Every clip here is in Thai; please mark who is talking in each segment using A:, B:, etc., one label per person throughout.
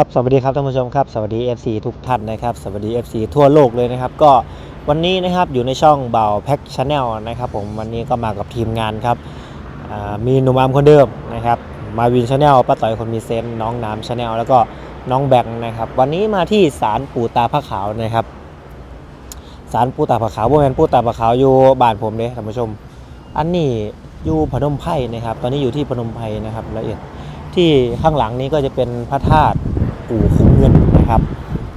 A: ครับสวัสดีครับท่านผู้ชมครับสวัสดี FC ทุกท่านนะครับสวัสดี FC ทั่วโลกเลยนะครับ ก็วันนี้นะครับอยู่ในช่องเบาแพ็กชาแนลนะครับผมวันนี้ก็มากับทีมงานครับมีหนุ่มอามคนเดิมนะครับมาวินชาแนลป้าต่อยคนมีเซนน้องน้ำชาแนลแล้วก็น้องแบงค์นะครับวันนี้มาที่ศาลปู่ตาพระขาวนะครับศาลปู่ตาพระขาวบ่แม่นปู่ตาพระขาวอยู่บ้านผมเด้ท่านผู้ชม อันนี้อยู่พนมไพรนะครับ ตอนนี้อยู่ที่พนมไพรนะครับละเอียดที่ข้างหลังนี้ก็จะเป็นพระธาตุ ปู่คุ้มเงินนะครับ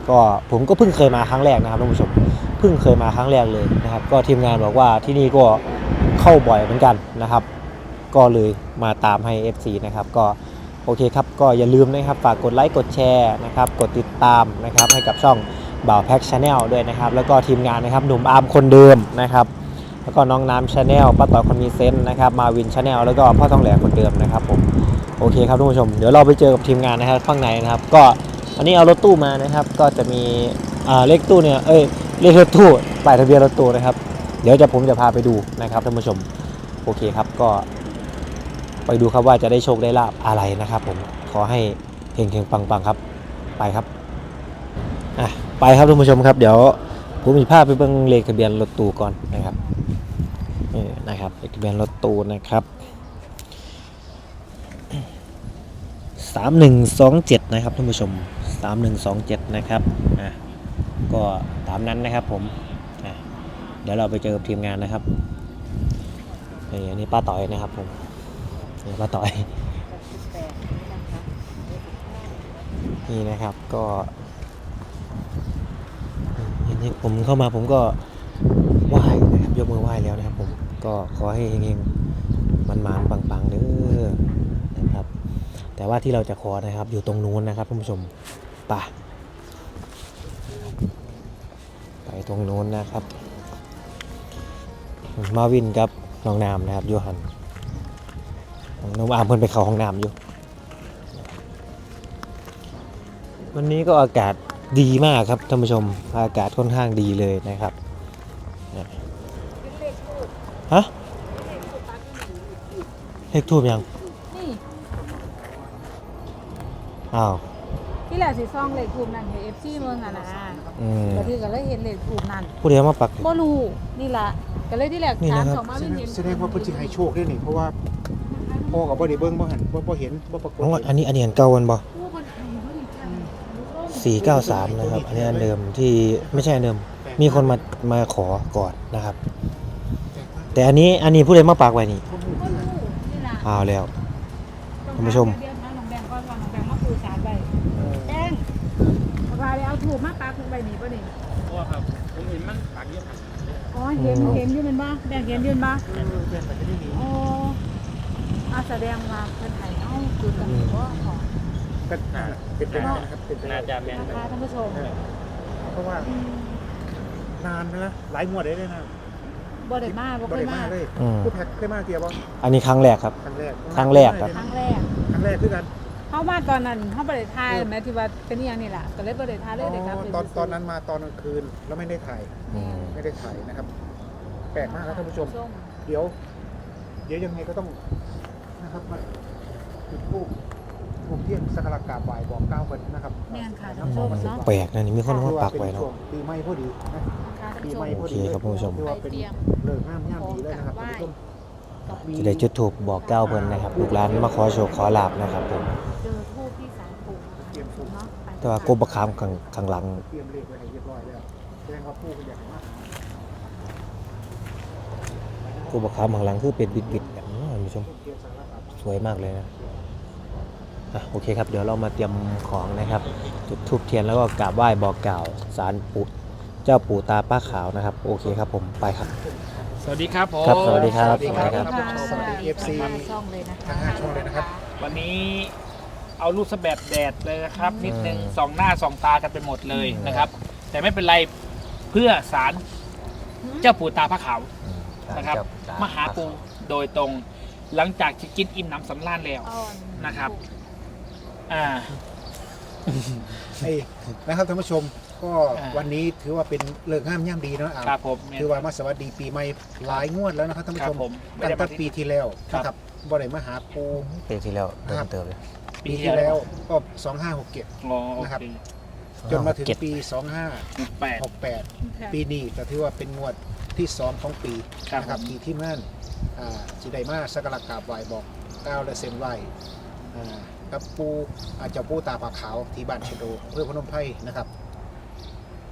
A: ก็ผมก็เพิ่งเคยมาครั้งแรกนะครับท่านผู้ชมเพิ่งเคยมาครั้งแรกเลยนะครับ ก็ทีมงานบอกว่าที่นี่ก็เข้าบ่อยเหมือนกันนะครับ ก็เลยมาตามให้ FC นะครับ ก็โอเคครับ ก็อย่าลืมนะครับฝากกดไลค์กดแชร์นะครับ กดติดตามนะครับให้กับช่องบ่าวแพ็กชาแนลด้วยนะครับ แล้วก็ทีมงานนะครับหนุ่มอาร์มคนเดิมนะครับแล้วก็น้องน้ำชาแนลป้าต่อคนมีเซนต์นะครับ มาวินชาแนลแล้วก็พ่อทองแหลคนเดิมนะครับผม โอเคครับทุกผู้ชม เดี๋ยวเราไปเจอกับทีมงานนะครับข้างในนะครับ ก็อันนี้เอารถตู้มานะครับ ก็จะมีเลขตู้เนี่ย เอ้ย เลขรถตู้ป้ายทะเบียนรถตู้นะครับ เดี๋ยวจะผมจะพาไปดูนะครับท่านผู้ชม โอเคครับ ก็ ไปดูครับว่าจะได้โชคได้ลาบอะไรนะครับ ผม ขอให้เฮงเฮงปังปังๆครับ ไปครับ อะ ไปครับท่านผู้ชมครับ เดี๋ยวผมมีภาพไปเบิ่งเลขทะเบียนรถตู้ก่อนนะครับนี่นะครับ เลขทะเบียนรถตู้นะครับ สามหนึ่งสองเจ็ดนะครับท่านผู้ชมสามหนึ่งสองเจ็ดนะครับอะก็ตามนั้นนะครับผมอะเดี๋ยวเราไปเจอกับทีมงานนะครับนี่อันนี้ป้าต่อยนะครับผมนี่ป้าต่อยนี่นะครับก็อย่างนี้ผมเข้ามาผมก็ไหว้นะครับยกมือไหว้แล้วนะครับผมก็ขอให้เฮงๆมันมันๆปังๆเด้อนะครับ แต่ว่าที่เราจะขอนะครับอยู่ตรงนู้นนะครับท่านผู้ชมป่ะไปตรงนู้นนะครับ มาวินกับน้องนามนะครับยูหันน้องอามเพิ่นไปเข้าห้องน้ำอยู่ วันนี้ก็อากาศดีมากครับท่านผู้ชม อากาศค่อนข้างดีเลยนะครับฮะเลขทูบยัง อ้าว
B: ที่แหละสีซองเหล็กกลุ่มนั่นเห็นเอฟซีเมืองอะนะ
A: อืม
B: แต่ที่ก็เลยเห็นเหล็กกลุ่มนั่น
A: ผู้เดียวมาปัก
B: บ่รู้นี่ล่ะก็เลยที่แหลก
A: นี่
B: ถาม
A: นะครับ
B: สองมาไม่เห็น
C: แสดงว่าเพิ่นสิให้โชคด้วยนี่เพราะว่าพ่อกับบ่ได้เบิ่งบ่หันบ่บ่เห็นบ่ปรากฏ
A: อ๋ออันนี้อันนี้อันเก่ากันบ่
B: ผู้คนไทยเขาดีจัง
A: สี่เก้าสามนะครับ อันนี้อันเดิมที่ไม่ใช่อันเดิม มีคนมามาขอก่อนนะครับ แต่อันนี้อันนี้ผู้ใดมาปักไว้นี่
B: บ่รู้นี่ล่ะ
A: อ้าวแล้วคุณผู้ชม
B: เถูกมาปักใบนี้ป่ะนี่
D: ว่าครับผมเห็นมันปากเยอะครับ
B: อ๋อเห็นเห็นอยู่แมันบ่แบงค์เห็นอยู่แมันบ่อ๋ออาแสดงว่าเพิ่นไทยเอาจุดกันบ่ขอ
C: ก็เป็นไปได้นะครับเป็นไปได้
D: น่าจะแม่น
B: นะคะท่านผู้ชม
C: เพราะว่า
B: อืม
C: นานไปแล้วหลายงวดได้เลยนะ
B: บ่ได้มาบ่
C: บ่
B: เคย
C: ได้
B: มา
C: มาเลย
A: อืม
C: ผู้แพ็คเคยมาเตียบ่
A: อันนี้ครั้งแรกครับ
C: ครั้งแรก
A: ครั้งแรกครับ
B: ครั้งแรก
C: ครั้งแรกคือกัน
B: เฮามาตอนนั้นเฮาบ่ได้ถ่ายแม้ที่ว่าเป็นอีหยังนี่ล่ะก็เลยบ่ได้ถ่ายเลยเด้ครับ
C: อ๋อตอนตอนนั้นมาตอนกลางคืนแล้วไม่ได้ถ่าย
A: อืม
C: ไม่ได้ถ่ายนะครับ แปลกมากครับท่านผู้ชมเดี๋ยว เดี๋ยวยังไงก็ต้องนะครับมาจุดธูปทูบเทียนสักการะกราบไหว้บอกกล่าวเพิ่นนะครับ
B: แม่นค่ะท่านผู้ชมเนาะ
A: แปลกนะนี่มีคน
C: ถื
A: มา
C: อว่า
A: ปัก
C: เป็น
A: ไว้
C: ช่
A: เนาะ
C: วงปีใหม่พอดีนะ
B: ค่ะท่าน
C: ปี
B: ผู้ช
C: ใหม่
B: ม
C: พอดี
A: โอเคครับคุณผู้ชม
C: ถือว่าเป็นเลิกงามยามดีเลยนะครับท่านผู้ชม
A: จะได้จุดถูกบอกเก้าเพิ่นนะครับลูกหลานมาขอโชคขอลาบนะครับผม
B: เจอทูบที่ศาลปู่
C: เตรียมสูง
B: เนาะไป
A: แต่ว่ากบบักขามข้างข้างหลัง
C: เตรียมเลขไว้ให้เรียบร้อยแล้วแสดงว่าผู้ขยันมาก
A: กบบักขามข้างหลังคือเป็นบิดๆแบบนี้ท่านผู้ชม
C: เตรียมสักการะ
A: สวยมากเลยนะอะโอเคครับเดี๋ยวเรามาเตรียมของนะครับ จุดทูบเทียนแล้วก็กราบไหว้บอกกล่าวสารปู่เจ้าปู่ตาป้าขาวนะครับ โอเคครับผมไปครับ
D: ส วัสดีครับผม
A: ครับสวัสดีครับ
C: สวัสดีครับ
B: ค่ะ
C: สวัสดี FC
B: ช่องเลยนะคะ
C: ทั้งห้าช่องเลยนะครับ
D: วันนี้เอารูปสะแบบแดดเลยนะครับ นิดนึง
A: อืม
D: สองหน้าสองตากันไปหมดเลยนะครับ แต่ไม่เป็นไรเพื่อสารเจ้าปู่ตาพระขาวนะครับมหาปูโดยตรงหลังจากที่กินอิ่มน้ำสำราญแล้ว
B: อ่อน
D: นะครับ อ่า
C: ไอ้นะครับท่านผู้ชม ก็
D: อ่า
C: วันนี้ถือว่าเป็นเลิกงามย่ามดีเนาะอะ
D: ครับผม
C: ถือว่ามาสวัสดีปีใหม่หลายงวดแล้วนะครับท่านผู้
D: ครั
C: ช
D: บ
C: ม
D: ผมไม่
C: ตั้ง
D: ได้
C: แต่
D: มา
C: ปีที่แล้ว
D: ครับ
C: นะครับบ่ได้มาหาปู
A: ปีที่แล้วเติ
C: ครั
A: ม
C: บ
A: เติมเลย
C: ปีที่แล้วก็สองห้าหกเจ็ด
D: อ๋อโอ
C: นะครับ
D: เค
C: จนมาถึง
A: เจ็ด
C: ปีสองห้า
D: แปด
C: หกแปดปีนี้ก็ถือว่าเป็นงวดที่สองของปี
D: ครับ
C: นะครับ
D: ผม
C: ที่ที่ม่านอ่าสิไดมาสักการะกราบไหวบอกก้าวและเซนไหวอ่ากับปูอาเจ้าปูตาผาขาวที่บ้านเชโดอำเพื่อพนมไพรนะครับ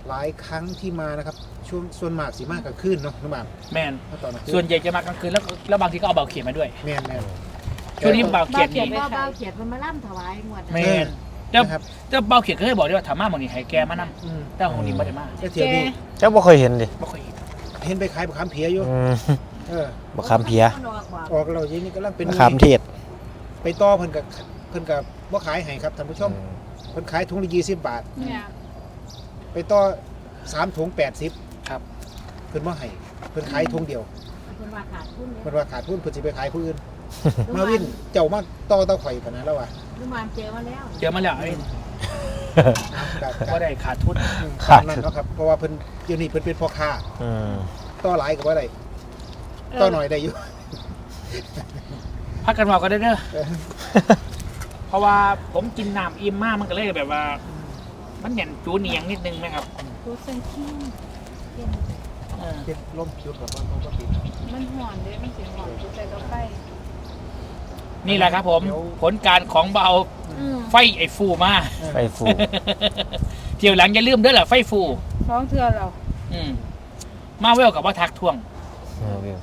C: หลายครั้งที่มานะครับช่วงส่วนมากสีมากกลางคืนเนาะน้องบาม
D: แมน
C: เมื่อตอนกลางคืน
D: ส่วนใหญ่จะมากลางคืนแล้วแล้วบางทีก็เอาเบาเขียนมาด้วย
C: แม่นแม่น
D: ช่วงนี้เบาเขียน
B: เขียน
D: นี่
B: ว่าเบาเขียนมันมาล่ำถวายงวด
D: แมนเจ้า
C: นะครับ
D: เจ้าเบาเขียนก็เคยบอกด้วยว่าถามมาหมองนี่ให้แกมานั่ง
C: อืม
D: แต่ของนี้ไม่ได้มา
C: แต่เทียนี้
A: เจ้าบ่เคยเห็นดิ
D: ไม่ค่อยเห็น
C: เห็นไปขายบักขามเพียอยู่
A: อืม
C: เออ
A: บักคำเพีย
C: ออกเราอย่างนี้ก็ลังเป็น
A: บักคำเทศ
C: ไปต่อเพิ่นกับเพิ่นกับบ่ขายให้ครับท่านผู้ชมเพิ่นขายถุงละ20บาท
B: เนี่ย
C: ไปต่อสามถุงแปดสิบ
D: ครับ
C: เพิ่นว่าให้เพิ่นขายถุงเดียว
B: เป็นว่าขาดทุน
C: เพิ่นว่าขาดทุนเพิ่นสิไปขายผู้อื่นมาวินเจ้ามาต่อเตาข่อยปานนั้นแล้วว่ะ
B: ลูกมานเจอมาแล้ว
D: เจอมาแล้วไอ้
C: ก็
D: ก็ได้ขาดทุน
C: ขาดนั้นเนาะครับเพราะว่าเพิ่นเดี๋ยวนี้เพิ่นเป็นพ่อค้า
A: อืม
C: ต่อหลายก็บ่ได้ต่อหน่อยได้อยู่
D: พักกันว่าก็ได้เด้อ
C: เออ
D: เพราะว่าผมกินน้ำอิ่มมากมันก็เลยแบบว่า มันเหมือนจูเนียงนิดนึงไหมครับ
B: ตัวเส้นขี้เขียน
D: เออ
C: เฮ็ดล่มชุดกับมันก็ปิด
B: มันห่อนเด้มันเสียงห่อนตัวใจก็ไป
D: นี่แหละครับผมผลการของเบา
B: อืม
D: ไฟไอ้ฟูมา
A: ไฟฟู
D: เที่ยวหลังอย่าลืมเด้อล่ะไฟฟู
B: ท้องเทือเรา
D: อืมมาเวลกับว่าทักท่วง
A: เออวิว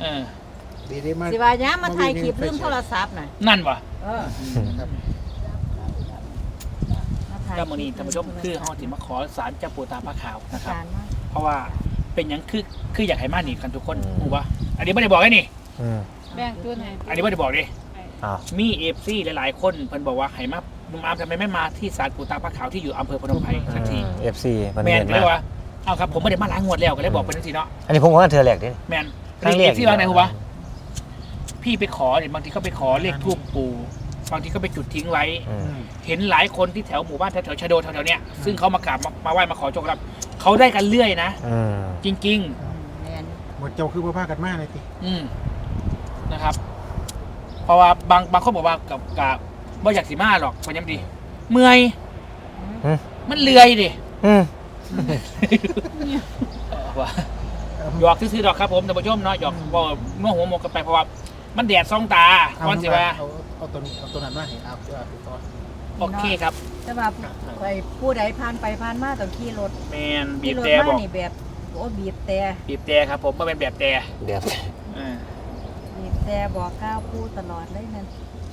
D: เออ
C: ดีดีมาก
B: สิว่าย้ามาถ่ายคลิปลืมโทรศัพท์น่ะ
D: นั่นวะ
B: เออ
C: นะครับ
B: มา ถ่าย
D: ก็มือนี้ท่านผู้ชมคือเฮาที่มาขอสารเจ้าปู่ตาพระขาวนะครับ
B: สารมา
D: เพราะว่าเป็นหยังคือคืออยากให้มาหนีกันทุกคนถูกปะอันนี้ไม่ได้บอกไอ้นี่
A: อืม
B: แบ่งจุดให้
D: อันนี้ไม่ได้บอกดิ
A: อ้าว
D: มีเอฟซีหลาย ๆ คนเพิ่นบอกว่าให้มาลุงอามทำไมไม่มาที่ศาลปู่ตาพระขาวที่อยู่อำเภอพนมไพรสักที
A: เอฟซีมัน
D: แมน
A: เห็น
D: ก็เลย
A: มา
D: ว่าเอาครับผมไม่ได้มาล้างงวดแล้วก็เลยบอกเป็นทังทีเนาะ
A: อันนี้ผมว่าเธอแหลกดิ
D: แมน
A: ครั้งแร
D: เอกฟซีว่าไงหัว
A: อืม
D: พี่ไปขอเนี่ยบางทีก็ไปขอเลขทูปปู่ บางทีก็ไปจุดทิ้งไว้
A: อืม
C: อืม
D: เห็นหลายคนที่แถวหมู่บ้านแถวๆชะโดแถวๆเนี้ยซึ่งเขามากราบมามาไหว้มาขอโชคลาภเขาได้กันเรื่อยนะ
A: อืม
D: จริง
B: แม่น
C: หมดเจ้าคือบ่พากันมาเลยติ
D: ๆ อืมนะครับ เพราะว่าบางบางคนบอกว่ากับกับว่าอยากสีมาหรอกเพราะยังดี เมื่อย
A: อืม
D: มันเลื่อยดิ
A: อืม
D: เออว่าหยอกซื้อๆดอกครับผมท่านผู้ชมเนาะหยอกบอกเมื่อหัวโมกกันไปเพราะว่า มันแดดซ่องตา
C: เอา
D: วันสิว่า
C: เอาเอาตัวนี้เอาตัวนั้นมาให้เอาเอาไปต่อ
D: โอเคครับ
B: แต่ว่าไปผู้ใดผ่านไปผ่านมาต้องขี่รถ
D: แมนบี
B: ขี่
D: บ
B: รถ
D: แต่บ
B: มา
D: อก
B: นี่แบบโอ้บีบแต่
D: บีบแต่ครับผมไม่เป็นแบบแต่
A: เดี๋ยว
D: เออ
B: บีบแต่บอกก้าวพูดตลอดเลยนั่น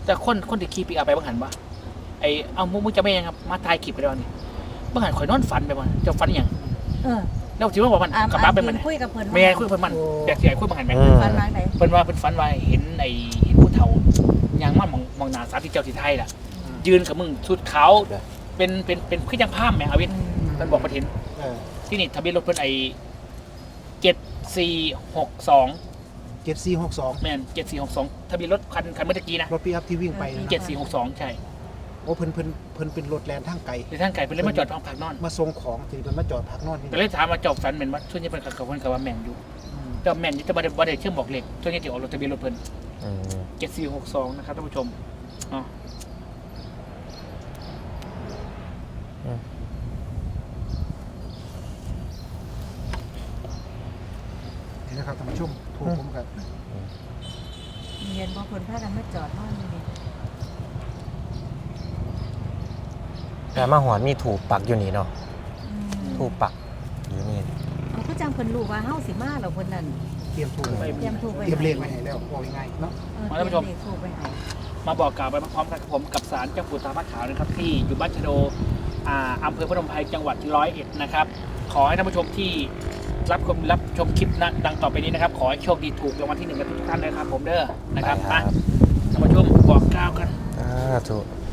D: แต่คนคนที่ขี่ปีอาไปบังหันปะไอเอามุมึงจะไม่ยังครับมาทายคลิปไปแล้วนี่บังหันข่อยนอนฝันไปมันจะฝันอหย่าง
B: เออ
D: แล้วที่ว่าบอกมัน
B: อาม
D: กับ
B: อา
D: บ้ามไป
B: ยื
D: มัน
B: นคุยกับเพิ่น
D: แม่คุยเพิ่นมันแปลกเสียคุยบังหันไหม
A: อืม
B: ฟันวางไหน
D: เพิ่นว่าเพิ่นฝันว่าเห็นไอเห็นผู้เฒ่ายางมันมองมองหน้าสาวที่เจ้าที่ไทยล่ะ ยืนกับมึงชุดขาวเป็นเป็นเป็นคือยังภาพแหมอาวินเพิ่นบอกเพิ่นเห็น
C: เออ
D: ที่นี่ทะเบียนรถเพิ่นไอเจ็ดสี่หกสอง
C: 7462
D: แม่นเจ็ดสี่หกสองทะเบียนรถคันคันเมื่อกี้นะ
C: รถปิกอัพที่วิ่งไปนะค
D: เจ็
C: รั
D: ด
C: บ
D: สี่หกสองใช่
C: โอ้เพิ่นเพิ่นเพิ่นเป็นรถแลนทางไกล
D: ในทางไก่เพิ่นเลยมาจอดพักพักนอน
C: มาส่งของที่เพิ่นมาจอดพักนอนนี่
D: ก็เลยถามมาจอบฝันเหม็นว่าช่วงนี้เพิ่นกับเพิ่นกับว่าแม่นอยู่
C: อืม
D: แต่ว่าแม่นอยู่แต่บ่ได้บ่ได้เชื่อมบอกเลขช่วงนี้ที่ออกรถทะเบียนรถเพิ่น
A: อืม
D: เจ็ดสี่หกสองนะครับท่านผู้ชมอ๋อ
C: นี่นะครับท่านผู้ชมถูกผมกับ
B: เห็นบางคนพากันมาจอดนอนอยู่นี่
A: แต่มาหอนมีถูกปักอยู่นี่เนาะ
B: อืม
A: ถูกปักอยู่นี่
B: เอาก็จังเพิ่นรู้ว่าเฮาสิมาแล้วเพิ่นนั่น
C: เตรียมถูกไว้
B: เตรียมถูกไว้
C: เตรียมเลขไว้ให้แล้วบอกง่ายๆเนาะ
B: เออเตรียมเลขถูกไว้ให้
D: มาบอกกล่าวไปพร้อมๆกันกับผมกับสารเจ้าปู่ตาพระขาวนะครับ ที่อยู่บ้านชะโดอ่าอำเภอพนมไพรจังหวัดร้อยเอ็ดนะครับ ขอให้ท่านผู้ชมที่รับชมรับชมคลิปนะดังต่อไปนี้นะครับ ขอให้โชคดีถูกรางวัลที่หนึ่งกันทุกท่านนะครับผมเด้อนะครับ
A: ไป
D: อะท่านผู้ชมบอกกล่าวกัน
A: สาธุ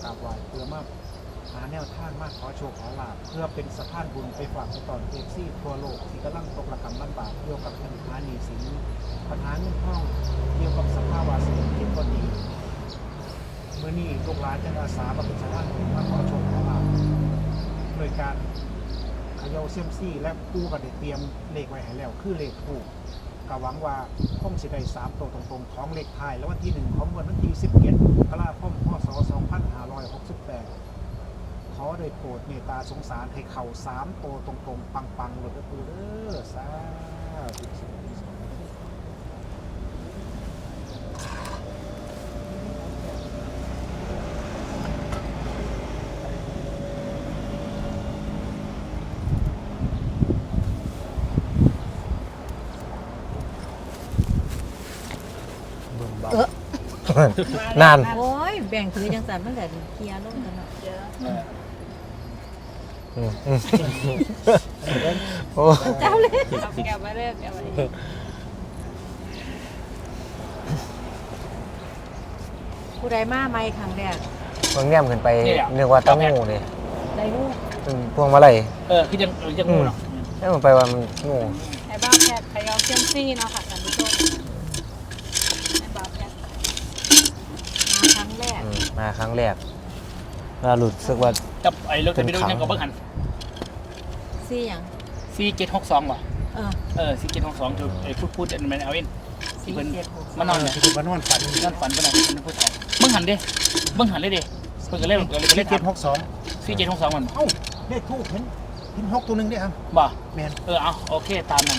C: กการาบไหว้เพื่อมาหาแนวทางมากขอโชคขอลาภเพื่อเป็นสะพานบุญไปฝากไปตอนเอฟซีทั่วโลกที่กำลังตกระกำลำบากเกี่ยวกับปัญหาหนี้สินปัญหาเงินทองเกี่ยวกับสภาพวะเศรษฐกิจก็ดีเมื่อนี้ลูกหลานจะอาสามาเป็นสะพานบุญมาขอโชคขอลาภโดยการเขย่าเซียมซี่และปูก็ได้เตรียมเลขไว้ให้แล้วคือเลขถูก ก็หวังว่าคงสิได้สามตัวตรงๆ ของเลขไทายแล้ววันที่หนึ่งของวันที่สิบเอ็ดกราคมพศสองพันห้าร้อยหกสิบแปดขอได้โปรดเมตตาสงสารให้เข่าสามโตวตรงๆ ปังๆหลยก็คือเออสาธุ
A: นาน
B: โอ้ยแบ่งถือจังสันมันแต่เคลียร์ลงกันเนาะ
A: อืมอืมโอ้
B: เจ้าเลย
E: แกมาเลิกแกมา
B: ผู้ใดมาไม่ครั้งแรก
A: บางแง่มขึ้นไปนึกว่าตั้งงูนี่
B: ได้รู้
A: เป็นพวงมาลัย
D: เออคือยังเออยังงูเนาะ
A: แล้วมันไปว่ามันงู
E: ไอ้บ้าแพทย์พยาเซียมซี่เนาะค่ะท่านผู้ชมไอ้บ้าแพทย์
B: มาครั้งแรก
A: อื มมาครั้งแรกเราหลุดสึกว่า
D: กับไอ้รถจะไปดูยังกับเบิ้งหัน
B: ซี่หยัง
D: ซีเจ็ดหกสองว่ะ
B: เออ
D: เออซีเจ็ดหกสองจุดไอ้พูดพูดอันมันเอาเอง
B: สี่
D: เพิ่น
B: เจ็ดหก
D: มานอนเนี่ย
C: ที่คุณมานอนฝัน
D: นั่นฝันเป็นอะไรเป็นผู้ชายเบิ้งหันดิเบิ้งหันเลยดิเพิ่งก็เล่นก็เลย
C: เล
D: เล่
C: ข
D: น
C: เจ็
D: ทั
C: ด
D: บ
C: หกสอง
D: ซีเจ็ดหกสองมัน
C: เอ้าเลขทูกเห็นเห็นหกตัวหนึ่งด้วยครับ
D: บ่
C: แมน
D: เออเอาโอเคตามนั้น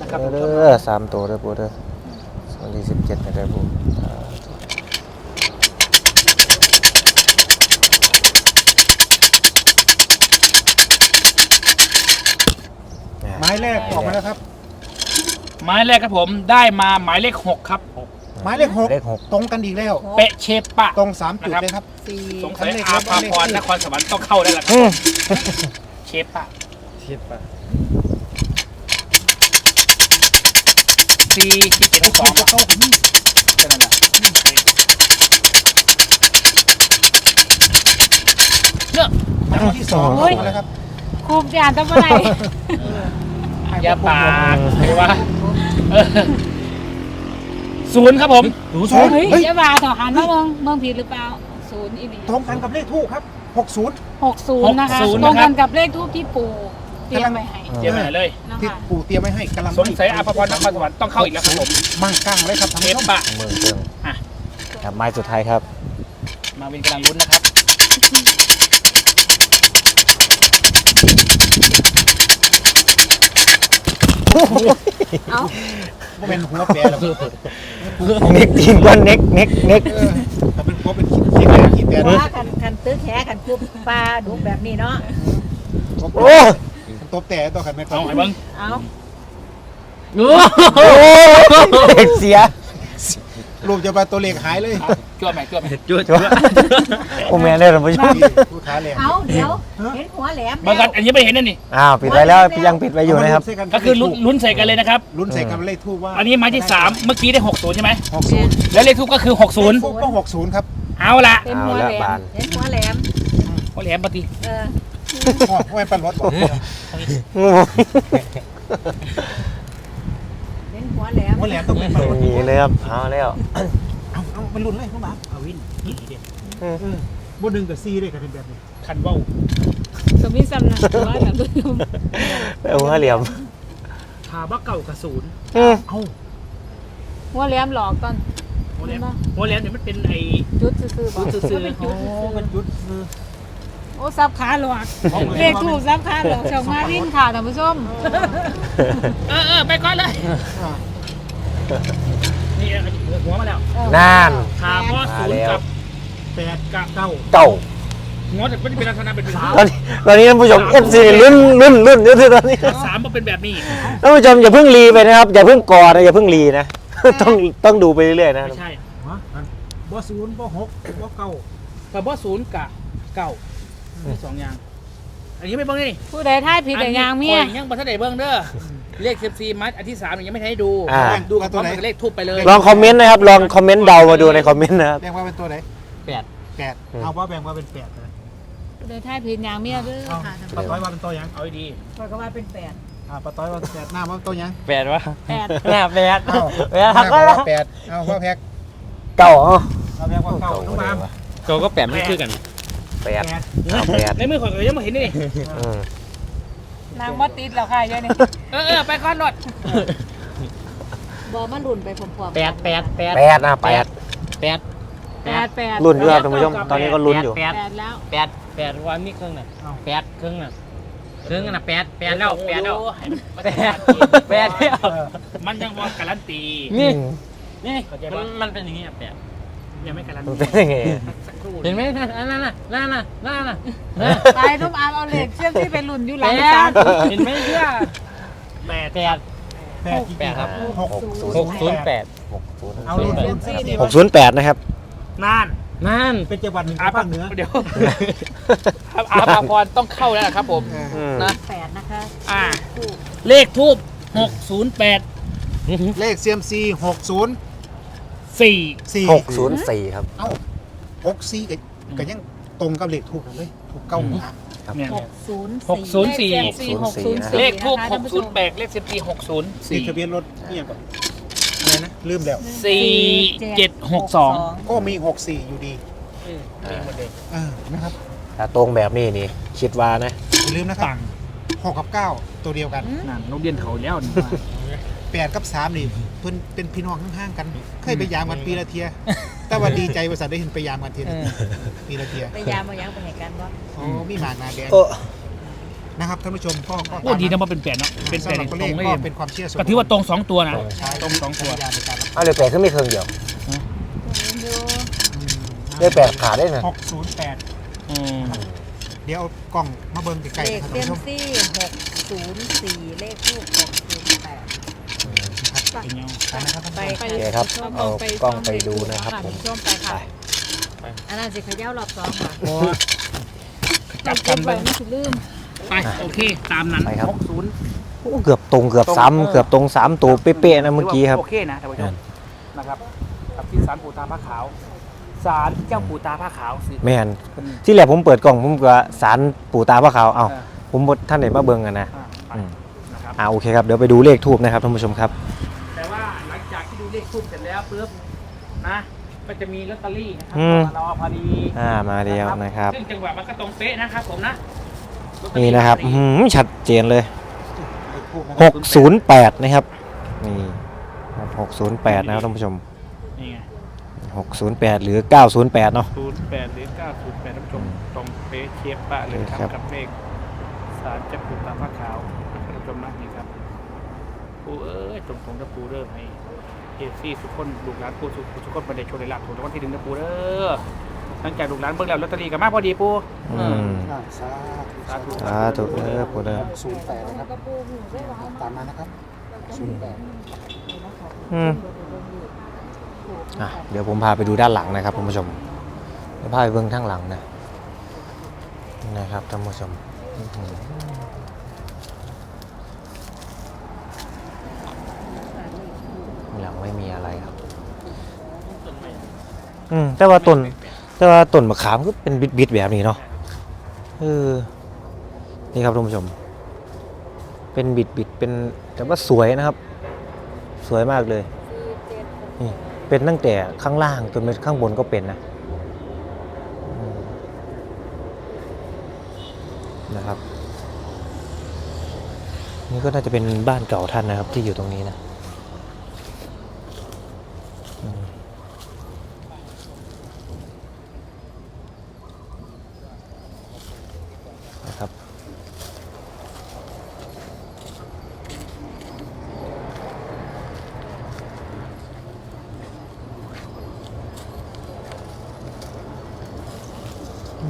D: นะครับ
A: เด้อสามตัวเด้อปูเด้อวันที่สิบเจ็ดเนี่ยเด้อปูอ่า
C: ไม้แรกออกมาแล้วครับ
D: หมายแรกครับผมได้มาหมายเลขหกครับ
C: ไม้เลขหก
A: เลขหก
C: ตรงกันอีกแล้ว
D: เป๊ะเชฟปะ
C: ตรงสามจุดเลยครับ
B: สี่
D: สงสัยอาภาพรนครสวรรค์ต้องเข้าได้ละครับ
A: อืม
D: เชฟปะ
C: เทียบปะ
D: ซีซีเจ็ดหกสอง
C: ตัวเก้าผม
D: แค่นั้นแหละเนี่ย
C: หมายที่สองออกมาแล้วครับ
E: คูมอ่านตั้งเมื่อไหร่
D: อย่าปากเลยวะเออศูนย์ครับผม
C: ดูสอง
E: เฮ้ย
C: เฮ้ย
E: อย่าบาถอหันมาเมืองเมืองผิดหรือเปล่าศูนย์อีนี่
C: ตรงกันกับเลขทูกครับหกศูนย์
E: หกศูนย์นะคะตรงกันกับเลขทูปที่ปู่เตรียมไว้ให้
D: เตรียมไปไหนเลย
E: นะ
C: ที่
E: คะ
C: ปู่เตรียมไว้ให้กำลัง
D: สงสัยอาภาพรนครสวรรค์ต้องเข้าอีกแล้วครับผม
C: มั่งกั้งเลยครับท่าน
D: เช
C: ผู้
D: ฟ
C: ชม
D: ปะ
A: มือเติม
D: อะ
A: ครับไม้สุดท้ายครับ
D: มาวินกำลังลุ้นนะครับ
B: เอา
C: บ่เป็นหัวแปรหรอก
A: เน็กทีมก้อนเน็กเน็กเน็ก
C: เออถ้าเป็นหัวเป็นขีดขีดแปรขีดแปร
B: ว่ากันกันตื้อแขกันคุบปลาดุแบบนี้เนาะ
A: โอ้
C: ตบแต่ตัวกันไหมครับ
D: เอาไอ้เบิ้ง
B: เอา
A: โอ้เด็กเสีย
C: รูปจะมาตัวเลขหายเลย
D: เอาจ้วไหมจ้วไหม
A: จุ๊ดโอ้แม่ได้หรือไม่ใช่
C: นี่ผู้ค้าแรง
B: เอาเดี๋ยวเห็นหัวแหลม
D: เบิ้งกันอันนี้ไม่เห็นนั่นนี่
A: อ้าวปิดไว้แล้วยังปิดไว้อยู่นะครับ
D: ก็คือลุ้นลุ้นใส่กันเลยนะครับ
C: ลุ้นใส่กันเลขทูบว่า
D: อันนี้หมายที่สามเมื่อกี้ได้หกศูนย์ใช่ไหม
C: หกศูนย์
D: แล้วเลขทูปก็คือหกศูนย์
C: ก็หกศูนย์ครับ
D: เอาละ
E: เป็น
A: เอา
E: หัว
A: ละ
E: แหล
A: บามน
B: เห็นหัวแหลม
D: โอ้แหลมปฏิ
B: เออ
C: อ๋อไม่เป็นรถบอก
B: เห็นหัว แหลม
C: ว่าแหลมต้องเป็นรถ
A: หนีเลยครับเอาแล้ว
C: เอาเอามันลุ้นเลยน้องบ้าเอาวินนี่เด็ด
A: อืม
C: เออบนหนึ่งกับซีเลยกันเป็นแบบนี้
D: คันว่าว
E: สมิสำนักว่าท่านผู้ชม
A: เอาหัวเหลี่ยม
D: ถาบ้าเก่ากับศูนย์
A: อืม
C: เอ้า
E: หัวแหลมหลอกก่อน
D: หัวแหลมหัวแหลมเนี่ยมันเป็นไอ้
E: จุดซื่อๆบอก
D: จุดซื่อๆ
E: เป็นจุดซื่อ
C: เป็นยุทธคือ
E: ๆโอ้ซับขาหลอกเลขถูกซับขาหลอกชาวมารินค่ะท่านผู้ชม
D: เออเออไปก่อนเลย นี่หัวมาแล้ว
E: เออ
A: น่าน
D: ถาพ่อศูนย์กับแปดกับเก้า
A: เก้า
D: งอแต่ไม่ได้เป็นลักษณะเป็น
A: ตอนนี้ตอนนี้ท่านผู้ชม FC ลุ้นลุ้นลุ้นอยู่ที่ตอนนี้
D: สามมันเป็นแบบนี้
A: ท่านผู้ชมอย่าเพิ่งรีไปนะครับ อย่าเพิ่งกอดนะอย่าเพิ่งรีนะ ต้องต้องดูไปเรื่อยๆนะ
D: ไม่ใช่
C: ฮะอันบ่ศูนย์บ่หกบ่เก้า
D: แต่บ่ศูนย์กับเก้ามีสองอย่าง อันนี้ไม่เบิ้งนี่
E: ผู้ใดท่ายผิดแต่ยางเมีย
D: อันนี้ยังบ่ทันได้เบิ้งเด้อ เลข14มัดอันที่สามนี่ยังไม่ทันให้ดู
A: อ่า
D: ดูกับพร้อมกับเลขทูบไปเลย
A: ลองคอมเมนต์นะครับ ลองคอมเมนต์เดามาดูในคอมเมนต์นะครับ
C: แบ่งว่าเป็นตัวไหน
D: แปด
C: แปด
A: อืม
C: เอาว่าแบ่งว่าเป็นแปดเลย
E: ผู้ใดท่ายผิดยางเมียเด้อ
C: เอา
E: ค่ะท่าน
C: ปลา
E: ผู้ช
C: ต้อย
E: ม
C: ว่าเป็นตัวหยัง
D: เอาดี
B: คอยก็ว่าเป็นแปด
C: อ่าปลาต้อยว่าเป็นแปดหน้าว่าเป็นตัวหยัง
A: แปดวะ
E: แปด
A: หน้าแปด
C: เอ้า
A: แปด
C: หน้า
A: ทำ
C: บ
A: ก็
C: อกว่าแปดเอาว่าแพ็ก
A: เก่าเหรอ
C: เอาแพ็กว่าเก้าน้องมาม
D: ตัวก็แปดไม่คือกัน
A: แปด
C: แปด
A: เอาแปด
D: ในมือข่อยก็ยังไม่เห็นนี่
A: อืม
E: นางบ่ติดแล้วค่ะยายนี่
D: เออเออไปก่อนรถ
B: บอมันหลุนไปพร้อมๆ
D: แปดแปดแปด
A: แปดนะแปด
D: แปด
E: แปดแปด
A: ลุ้นอยู่ครับท่านผู้ชมตอนนี้ก็ลุ้นอยู่
D: แปด
E: แปดแล้ว
D: แปดแปดวันนี้ครึ่งน่ะแปดครึ่งน่ะครึ่งน่ะแปดแปดแล้วแปดแล้วแปดแปดแล้วมันยังว่าการันตี
A: นี่
D: นี่มันมันเป็นอย่างนี้อะแปด ยังไม่การัน
A: มัน
D: ตี
A: เป็นยังไง
D: สักครู่
F: เห็นไหมนั่นนั่นน่ะนั่นน่ะนั่นน่ะ
E: ไปลูกอามเอาเหล็กเชื่อมที่ไปหลุนอยู่หลัง
F: แป
E: ศาล
F: ดเห็นไหมเชื่อ
D: แปด
F: แปด
C: แปดกี่
F: แปดครับ
C: หก
F: หกศูนย์แปด
A: หกศูนย์
C: เอาลูก
E: เซียมซี่นี่
A: หกศูนย์แปดนะครับ
D: นาน
F: นั่น
C: เป็นจังหวัดหนึ่งข
D: อา
C: องภาคเหนือ
D: เดี๋ยวอาภาพรต้องเข้าแล้วนะครับผม
A: อืม
D: นะ
B: แปดนะคะ
D: อ่า เลขทูบหกศูนย์แปด
C: เลขเซียมซีหกศูนย์
D: สี่
C: สี่
A: หกศูนย์สี่ครับ
C: เอ้าหกสี่ก็ก็ยังตรงกับเลขถูกกันเลยถูกเก้าหนึ่งอะ
D: เนี่ย
B: หกศูนย์
D: หกศูนย์สี่
E: เลขเซียมซี่หกศูนย์สี่
D: เลขทูบ
E: นะคะ
D: ห
E: ท่าน
D: ก
E: ผู้ช
D: ศูน
E: ม
D: ย์แปดเลขสิบสี่หกศูนย์
C: สี่
D: สี่
C: ทะเบียนรถเนี่ยก่อนอะไรนะลืมแล้ว
D: สี่เจ็ดหกสอง
C: ก็มีหกสี่อยู่ดี
D: มีหมดเลย
C: เออนะครับ
A: ถ้าตรงแบบนี้นี่ คิดว่านะ
C: อย่าลืมนะครับ
D: ต่าง
C: หกกับเก้าตัวเดียวกัน
D: นั่นโรงเรียนเขาแล้วนี่ว่า
C: แปดกับสามนี่เพิ่นเป็นพี่น้องข้างๆกัน เคยไปยามกันปีละเทีย แต่ว่าดีใจบริษัทได้เห็นไปยามกันเทียปีละเทีย
B: ไปยามมายังไปไหนกันบ่
C: โอ้มีหมากนาแดง
A: โอ้
C: นะครับท่านผู้ชมก็ก็
D: โอ้ดีนะว่าเป็นแปดเนาะเป็นแป
C: สำ
D: ด
C: หรับ
D: ต
C: ตัว
D: ร
C: เลข
D: งเลย
C: ก็เป็นความเชื่อส่วน
D: ก็ถือว่าตรงสองตัวนะ
C: ใช้
D: ตรงสองตัว
C: ใช้ยานในการรับ
A: เอาเลยแปดขึ้นไม่เครื่องเดียวเลยแปดขาดได้นะ
C: หกศูนย์แปด
D: อืม
C: เดี๋ยวเอากล้องมาเบิ่งใกล้
B: เล
C: ๆ
B: ข
C: นะครับ
B: เซี
C: ท่ายน
B: ม
C: ผู้ชม
B: ซี่หกศูนย์สี่เลขทูบหกศูนย์แปด
D: เป็นยัง
C: ไปนะครับท่าน
B: ไป
C: ผู้ชม
E: ไป
A: โอเคครับเอากล้องไปดูนะครับผม
E: ชมไปค่ะ
B: อันนั้นสิเขย่ารอบสองค่ะ
D: จับกัน
E: ไป
D: ไป
E: ไม่ถูกลืม
D: ไปโอเค ตามนั้น
A: ไปครับ
D: หกศูนย์
A: โอ้เกือบตรงเกือบซ้ำเกือบตรงสามตัวเป๊ะๆนะเมื่อกี้ครับ
D: โอเคนะท่านผู้ชมนะครับกับที่ศาลปู่ตาผ้าขาวศาลเจ้าปู่ตาผ้าขาวสิ
A: แม่นที่แรกผมเปิดกล่องผมก็สารปู่ตาพระขาวเอ้าผมบ่ท่านไหนมาเบิ่งกันนะ
D: อ่าไป
A: อืม
D: นะครับ
A: อ่าโอเคครับเดี๋ยวไปดูเลขทูบนะครับท่านผู้ชมครับ
D: เลขทูบเสร็จแล้วปุ๊บนะ ก็จะมีลอตเตอรี่นะครั
A: อืม
D: รอพอดี
A: อ่ามาเดียวนะครับ
D: ซึ่งจังหวะมันก็ตรงเป๊ะนะครับผมนะลอตเตอ
A: นี่นะครับ
D: พอ
A: อื้
D: ดี
A: อหือชัดเจนเลย
C: เลขทูปนะครับ
A: 608 นะครับ นี่ครับ608 นะครับท่านผู้ชม
D: นี่ไง
A: 608 หรือ 908 เนาะ
D: ศูนย์แปดหรือเก้าศูนย์แปดท่านผู้ชมตรงเป๊ะเชียบปะเลยค
A: ครั
D: รับ บกับเลขศาลเจ้าปู่ตาผ้าขาวท่านผู้ชมนะนี่ครับปูเอ้ยตรงตรงๆจะปูเริ่มให้ เอซี่ทุกคนลูกหลานปูสุขทุกคนประเด็นโชว์ในหลักถูกรางวัลที่หนึ่งนะปูเด้อหลังจากลูกหลานเบิ่งแล้วลอตเตอรี่กับมาพอดีปู
A: อื
D: เออ
A: ม
C: อ่าสาธุ
A: สาธุเด้อปู่เด้อ
C: ศูนย์แปดนะครับ ตามมานะครับศูนย์แปด
A: อืมอะเดี๋ยวผมพาไปดูด้านหลังนะครับท่านผู้ชมเดี๋ยวพาไปเบื้องข้างหลังนะนะครับท่านผู้ชมอื้อหือหลัง ไม่มีอะไรครับ อืมแต่ว่าต้นแต่ว่าต้นมะขามก็เป็นบิดๆแบบนี้เนาะเออนี่ครับท่านผู้ชม เป็นบิดๆเป็นแต่ว่าสวยนะครับ สวยมากเลยนี่เป็นตั้งแต่ข้างล่างจนไปข้างบนก็เป็นนะนะครับ นี่ก็น่าจะเป็นบ้านเก่าท่านนะครับที่อยู่ตรงนี้นะอืมนะครับ ต นะ ค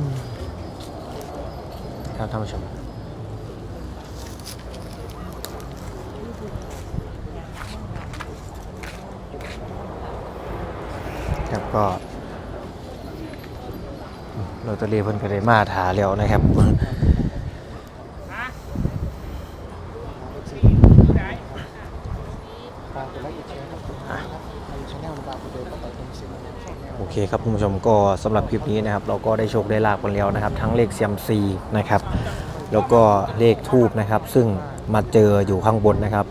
A: รับท่านผู้ชมครับก็โรตอรีเพิ่นก็ได้มาถาแล้วนะครับ
C: ฝากกดไลค์กดแชร์ครับในช่องบาร์โคเดลก็ต่อเป็นสิ่งที่
A: โอ เคครับคุณผู้ชมก็สำหรับคลิปนี้นะครับ เราก็ได้โชคได้ลาบกันแล้วนะครับ ทั้งเลขเซียมซีนะครับ แล้วก็เลขทูบนะครับ ซึ่งมาเจออยู่ข้างบนนะครับ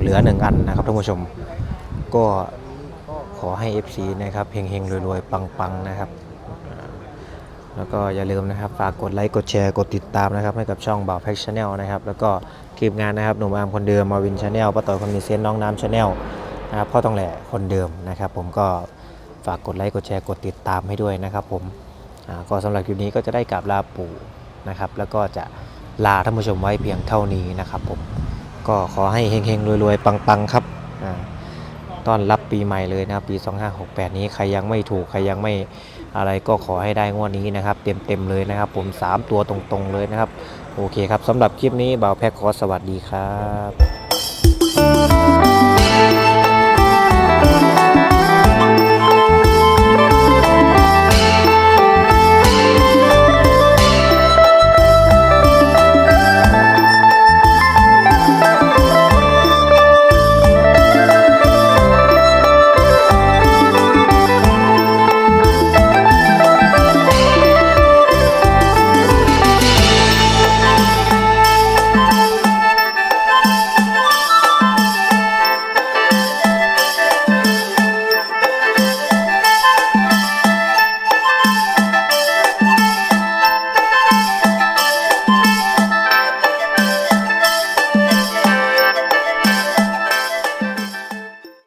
A: เหลือหนึ่งอันนะครับท่านผู้ชมก็ขอให้ FC นะครับเฮงๆรวยๆ ปังๆนะครับ แล้วก็อย่าลืมนะครับฝากกดไลค์กดแชร์กดติดตามนะครับให้กับช่องบ่าวแพ็กชาแนลนะครับแล้วก็ทีมงานนะครับหนุ่มอาร์มคนเดิมมาวินชาแนลป้าต่อยคนมีเซนน้องน้ำชาแนลนะครับพ่อต้องแหล่คนเดิมนะครับ ผมก็ ฝากกดไลค์กดแชร์กดติดตามให้ด้วยนะครับผมก็สำหรับคลิปนี้ก็จะได้กราบลาปู่นะครับแล้วก็จะลาท่านผู้ชมไว้เพียงเท่านี้นะครับผมก็ขอให้เฮงๆรวยๆ ปังๆครับต้อนรับปีใหม่เลยนะครับปี 2568 นี้ใครยังไม่ถูกใครยังไม่อะไรก็ขอให้ได้งวดนี้นะครับ เต็มๆเลยนะครับ ผม 3 ตัวตรงๆเลยนะครับ โอเคครับสำหรับคลิปนี้บ่าวแพ็คขอสวัสดีครับ